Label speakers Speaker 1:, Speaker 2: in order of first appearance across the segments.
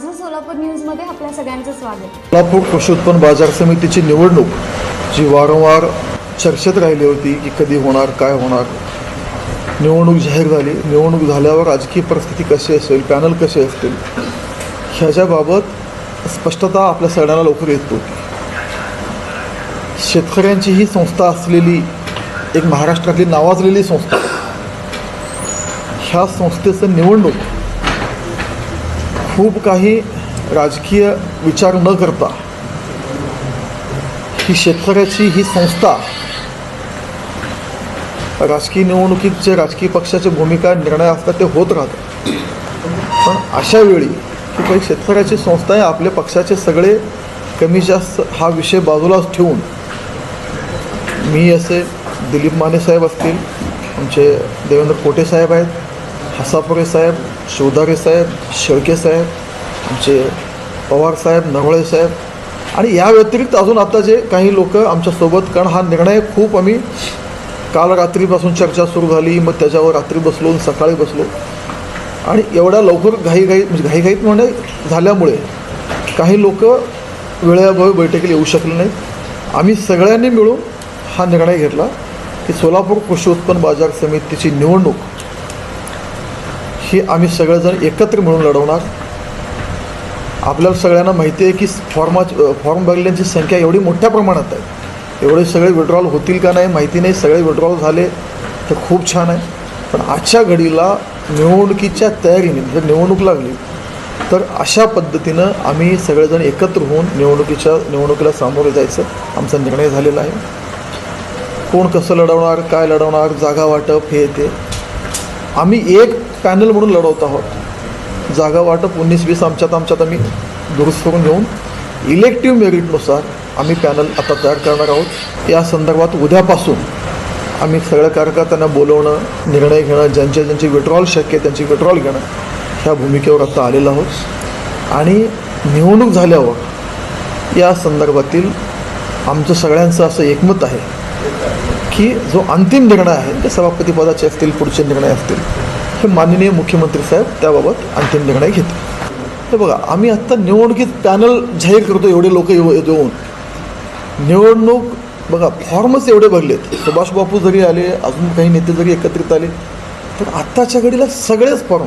Speaker 1: माझं सोलापूर न्यूजमध्ये आपल्या सगळ्यांचं स्वागत.
Speaker 2: सोलापूर कृषी उत्पन्न बाजार समितीची निवडणूक जी वारंवार चर्चेत राहिली होती की कधी होणार काय होणार. निवडणूक जाहीर झाली. निवडणूक झाल्यावर राजकीय परिस्थिती कशी असेल पॅनल कसे असतील ह्याच्याबाबत स्पष्टता आपल्या सगळ्यांना लवकर येत होती. शेतकऱ्यांची ही संस्था असलेली एक महाराष्ट्रातली नावाजलेली संस्था ह्या संस्थेचं निवडणूक खूप काही राजकीय विचार न करता ही शेतकऱ्याची ही संस्था राजकीय निवडणुकीत जे राजकीय पक्षाचे भूमिका निर्णय असतात ते होत राहतात. पण अशा वेळी की काही शेतकऱ्याची संस्था आहे आपल्या पक्षाचे सगळे कमी जास्त हा विषय बाजूलाच ठेवून मी असे दिलीप माने साहेब असतील आमचे देवेंद्र कोटे साहेब आहेत हसापुरे साहेब शिवधारे साहेब शेळके साहेब आमचे पवार साहेब नवळे साहेब. आणि या व्यतिरिक्त अजून आता जे काही लोक आमच्यासोबत कारण हा निर्णय खूप आम्ही काल रात्रीपासून चर्चा सुरू झाली मग त्याच्यावर रात्री बसलो सकाळी बसलो. आणि एवढ्या लवकर घाईघाई म्हणजे घाईघाईत म्हणे झाल्यामुळे काही लोक वेळेअभावी बैठकीला येऊ शकले नाहीत. आम्ही सगळ्यांनी मिळून हा निर्णय घेतला की सोलापूर कृषी उत्पन्न बाजार समितीची निवडणूक ही आम्ही सगळेजण एकत्र मिळून लढवणार. आपल्याला सगळ्यांना माहिती आहे की फॉर्मा फॉर्म भरल्यांची संख्या एवढी मोठ्या प्रमाणात आहे. एवढे सगळे विड्रॉल होतील का नाही माहिती नाही. सगळे विड्रॉल झाले तर खूप छान आहे. पण आजच्या घडीला निवडणुकीच्या तयारीने जर निवडणूक लागली तर अशा पद्धतीनं आम्ही सगळेजण एकत्र होऊन निवडणुकीच्या निवडणुकीला सामोरे जायचं आमचा निर्णय झालेला आहे. कोण कसं लढवणार काय लढवणार जागा वाटप हे ते. आम्ही एक पॅनल म्हणून लढवत आहोत. जागा वाटप उन्नीस वीस आमच्यात आमच्यात आम्ही दुरुस्त करून घेऊन इलेक्टिव्ह मेरिटनुसार आम्ही पॅनल आता तयार करणार आहोत. या संदर्भात उद्यापासून आम्ही सगळ्या कार्यकर्त्यांना बोलवणं निर्णय घेणं ज्यांचे ज्यांची विड्रॉल शक्य आहे त्यांची विड्रॉल घेणं ह्या भूमिकेवर आता आलेलो आहोत. आणि निवडणूक झाल्यावर या संदर्भातील आमचं सगळ्यांचं असं एकमत आहे की जो अंतिम निर्णय आहे ते सभापतीपदाचे असतील पुढचे निर्णय असतील हे माननीय मुख्यमंत्री साहेब त्याबाबत अंतिम निर्णय घेतील. तर बघा आम्ही आत्ता निवडणुकीत पॅनल जाहीर करतो एवढे लोक येऊ येऊन निवडणूक बघा फॉर्मच एवढे भरलेत. सुभाष बापू जरी आले अजून काही नेते जरी एकत्रित आले तर आत्ताच्या घडीला सगळेच फॉर्म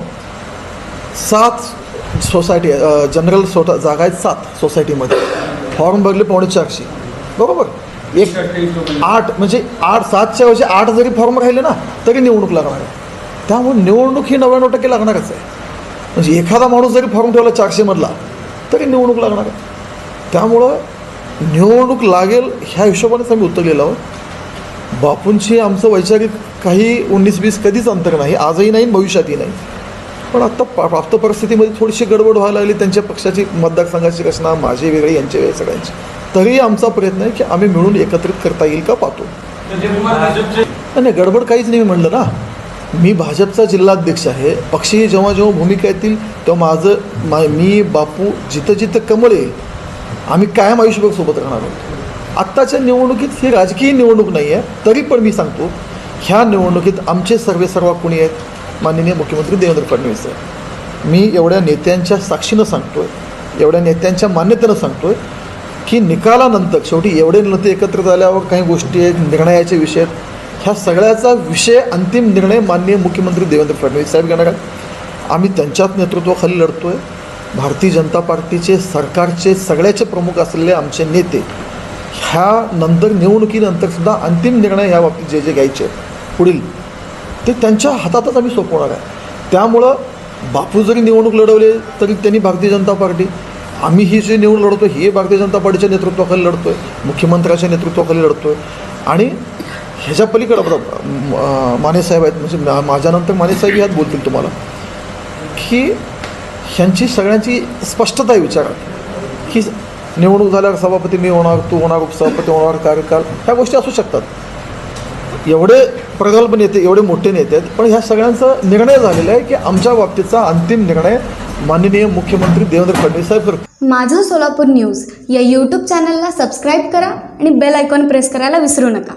Speaker 2: सात सोसायटी जनरल सोटा जागा आहेत सात सोसायटीमध्ये फॉर्म भरले पावणे चारशे. बरोबर? एक आठ म्हणजे आठ सातच्या वर्षी आठ जरी फॉर्म राहिले ना तरी निवडणूक लागणार आहे. त्यामुळे निवडणूक ही नव्याण्णव टक्के लागणारच आहे. म्हणजे एखादा माणूस जरी फॉर्म ठेवला चारशेमधला तरी निवडणूक लागणार आहे. त्यामुळं निवडणूक लागेल ह्या हिशोबानेच आम्ही उतरलेलो आहोत. बापूंची आमचं वैचारिक काही उन्नीस वीस कधीच अंतर नाही आजही नाही भविष्यातही नाही. पण आत्ता प्राप्त परिस्थितीमध्ये थोडीशी गडबड व्हायला लागली त्यांच्या पक्षाची मतदारसंघाची रचना माझी वेगळी यांची वेगळी सगळ्यांची. तरी आमचा प्रयत्न आहे की आम्ही मिळून एकत्रित करता येईल का पाहतो. नाही नाही, गडबड काहीच नाही मी म्हणलं ना. मी भाजपचा जिल्हाध्यक्ष आहे. पक्षी जेव्हा जेव्हा भूमिका येतील तेव्हा माझं मा मी बापू जिथं जिथं कमळ आम्ही कायम आयुष्यभर सोबत राहणार आहोत. आत्ताच्या निवडणुकीत ही राजकीय निवडणूक नाही आहे तरी पण मी सांगतो ह्या निवडणुकीत आमचे सर्वे सर्व कोणी आहेत? माननीय मुख्यमंत्री देवेंद्र फडणवीस आहे मी एवढ्या नेत्यांच्या साक्षीनं सांगतो आहे एवढ्या नेत्यांच्या मान्यतेनं सांगतो आहे की निकालानंतर शेवटी एवढे नेते एकत्र झाल्यावर काही गोष्टी आहेत निर्णयाचे विषय आहेत ह्या सगळ्याचा विषय अंतिम निर्णय माननीय मुख्यमंत्री देवेंद्र फडणवीस साहेब घेणार आहेत. आम्ही त्यांच्याच नेतृत्वाखाली लढतो आहे भारतीय जनता पार्टीचे सरकारचे सगळ्याचे प्रमुख असलेले आमचे नेते ह्या नंतर निवडणुकीनंतर सुद्धा अंतिम निर्णय ह्या बाबतीत जे जे घ्यायचे पुढील ते त्यांच्या हातातच आम्ही सोपवणार आहे. त्यामुळं बापू जरी निवडणूक लढवले तरी त्यांनी भारतीय जनता पार्टी आम्ही ही जी निवडणूक लढतो ही भारतीय जनता पार्टीच्या नेतृत्वाखाली लढतो आहे मुख्यमंत्र्याच्या नेतृत्वाखाली लढतो आहे आणि ह्याच्या पलीकडं बघा, म- मानेसाहेब आहेत म्हणजे मा- माझ्यानंतर मानेसाहेब ह्यात बोलतील तुम्हाला की ह्यांची सगळ्यांची स्पष्टता आहे विचारात की निवडणूक झाल्यावर सभापती मी होणार तू होणार उपसभापती होणार कार्यकाल ह्या गोष्टी असू शकतात. एवढे प्रगल्भ नेते एवढे मोठे नेते आहेत पण ह्या सगळ्यांचा निर्णय झालेला आहे की आमच्या बाबतीचा अंतिम निर्णय माननीय मुख्यमंत्री देवेंद्र फडणवीस साहेब करतो
Speaker 1: माझं सोलापूर न्यूज या यूट्यूब चॅनलला सबस्क्राईब करा आणि बेल आयकॉन प्रेस करायला विसरू नका.